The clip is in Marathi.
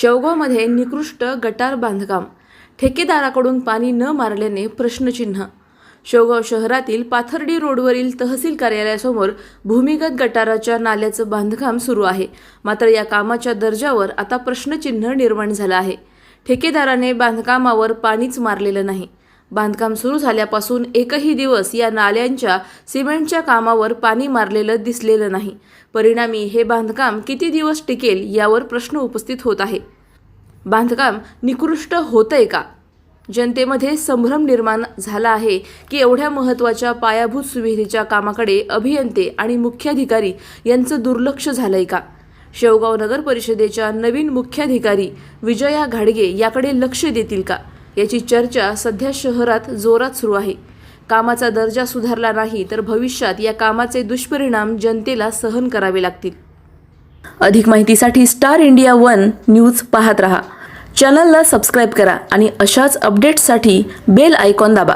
शेवगावमध्ये निकृष्ट गटार बांधकाम. ठेकेदाराकडून पाणी न मारल्याने प्रश्नचिन्ह. शेवगाव शहरातील पाथर्डी रोडवरील तहसील कार्यालयासमोर भूमिगत गटाराच्या नाल्याचं बांधकाम सुरू आहे. मात्र या कामाच्या दर्जावर आता प्रश्नचिन्ह निर्माण झालं आहे. ठेकेदाराने बांधकामावर पाणीच मारलेलं नाही. बांधकाम सुरू झाल्यापासून एकही दिवस या नाल्यांच्या सिमेंटच्या कामावर पाणी मारलेलं दिसलेलं नाही. परिणामी हे बांधकाम किती दिवस टिकेल यावर प्रश्न उपस्थित होत आहे. बांधकाम निकृष्ट होतंय का? जनतेमध्ये संभ्रम निर्माण झाला आहे की एवढ्या महत्त्वाच्या पायाभूत सुविधेच्या कामाकडे अभियंते आणि मुख्याधिकारी यांचं दुर्लक्ष झालंय का? शेवगाव नगर परिषदेच्या नवीन मुख्याधिकारी विजया घाडगे याकडे लक्ष देतील का? याची चर्चा सध्या शहरात जोरात सुरू आहे. कामाचा दर्जा सुधारला नाही तर भविष्यात या कामाचे दुष्परिणाम जनतेला सहन करावे लागतील. अधिक माहितीसाठी स्टार इंडिया वन न्यूज पाहत रहा. चॅनलला सबस्क्राईब करा आणि अशाच अपडेट्ससाठी बेल आयकॉन दाबा.